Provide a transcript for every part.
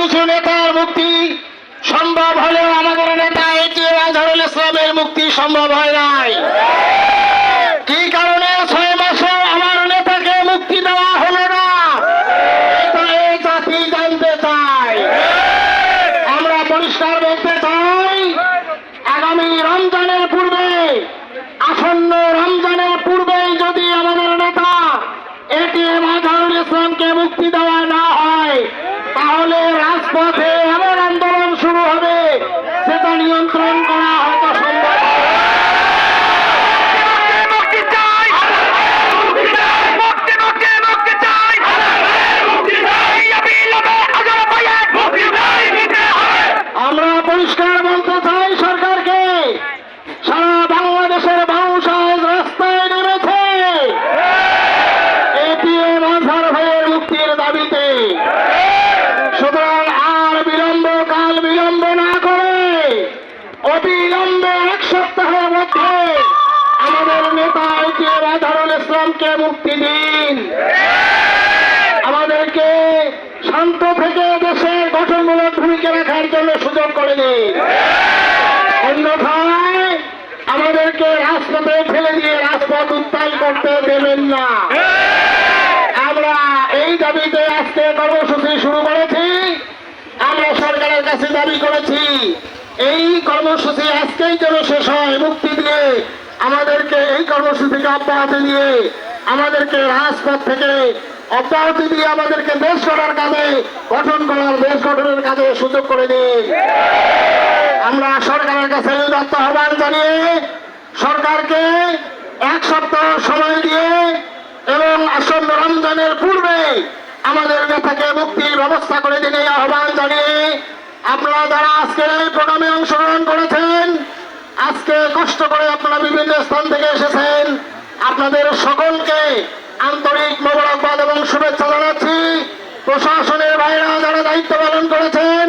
কিছু নেতার মুক্তি সম্ভব হলেও আমাদের নেতা এটিএম আজহারুল ইসলামের মুক্তি সম্ভব হয় নাই। কি কারণে ছয় মাসে আমার নেতাকে মুক্তি দেওয়া হলো না? জাতি জানতে চায়। আমরা পরিষ্কার বলতে চাই, আগামী রমজানের পূর্বে, আসন্ন রমজানের পূর্বে যদি আমাদের নেতা এটিএম আজহারুল ইসলামকে মুক্তি দেওয়া না হয়, তাহলে রাজপথে এমন আন্দোলন শুরু হবে সেটা নিয়ন্ত্রণ করা হয়তো সম্ভব আমরা পরিষ্কার বলতে চাই সরকারকে সারা বাংলাদেশের মানুষ আজ রাস্তায় নেমেছে। এটিএম আজহার ভাইয়ের মুক্তির দাবিতে। অবিলম্বে এক সপ্তাহের মধ্যে আমাদের নেতা এটিএম আজহারুল ইসলামকে মুক্তি দিন। আমাদেরকে শান্ত থেকে দেশের গঠনমূলক ভূমিকা রাখার জন্য সুযোগ করে দিন। অন্যথায় আমাদেরকে রাজপথে ফেলে দিয়ে রাজপথ উত্তাল করতে দেবেন না। আমরা এই দাবিতে আজকে কর্মসূচি শুরু করেছি। আমরা সরকারের কাছে দাবি করেছি এই কর্মসূচি আজকেই যেন শেষ হয়, মুক্তি দিয়ে আমাদেরকে এই কর্মসূচিকে অব্যাহতি দিয়ে, আমাদেরকে রাজপথ থেকে অব্যাহতি দিয়ে আমাদেরকে দেশ গড়ার কাজে, গঠন করার দেশ গঠনের কাজে সুযোগ করে দিন আমরা সরকারের কাছে আহ্বান জানিয়ে সরকারকে এক সপ্তাহ সময় দিয়ে এবং আসন্ন রমজানের পূর্বে আমাদের নেতাকে মুক্তির ব্যবস্থা করে দিন আহ্বান জানিয়ে আপনারা যারা আজকের এই প্রোগ্রামে অংশগ্রহণ করেছেন, আজকে কষ্ট করে আপনারা বিভিন্ন স্থান থেকে এসেছেন। আপনাদের সকলকে আন্তরিক মোবারকবাদ এবং শুভেচ্ছা জানাচ্ছি। প্রশাসনের বাইরে যারা দায়িত্ব পালন করেছেন,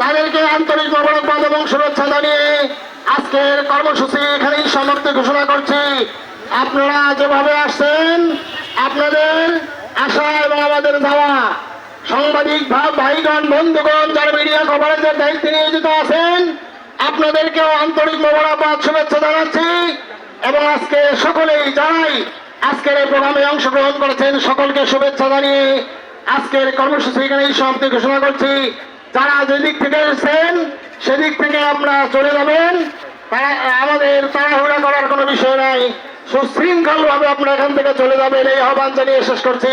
তাদেরকে আন্তরিক মোবারকবাদ এবং শুভেচ্ছা জানিয়ে আজকের কর্মসূচি এখানেই সমাপ্তি ঘোষণা করছি। আপনারা যেভাবে আসছেন, আপনাদের আশা এবং আমাদের যাওয়া সাংবাদিক ভাইগণ, বন্ধুগণ, যারা মিডিয়া কভারেজের দায়িত্বে নিয়োজিত আছেন আপনাদেরকেও আন্তরিক মোবারকবাদ, শুভেচ্ছা জানাচ্ছি এবং আজকে সকলেই জানাই, আজকের এই প্রোগ্রামে অংশগ্রহণ করেছেন সকলকে শুভেচ্ছা জানিয়ে আজকের কর্মসূচি এখানেই সমাপ্তি ঘোষণা করছি। যারা যেদিক থেকে এসেছেন, সেদিক থেকে আমরা চলে যাবেন। আমাদের তাড়াহুড়া করার কোনো বিষয় নাই। সুশৃঙ্খলভাবে আপনারা এখান থেকে চলে যাবেন। এই আহ্বান জানিয়ে শেষ করছি।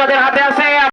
যাদের হাতে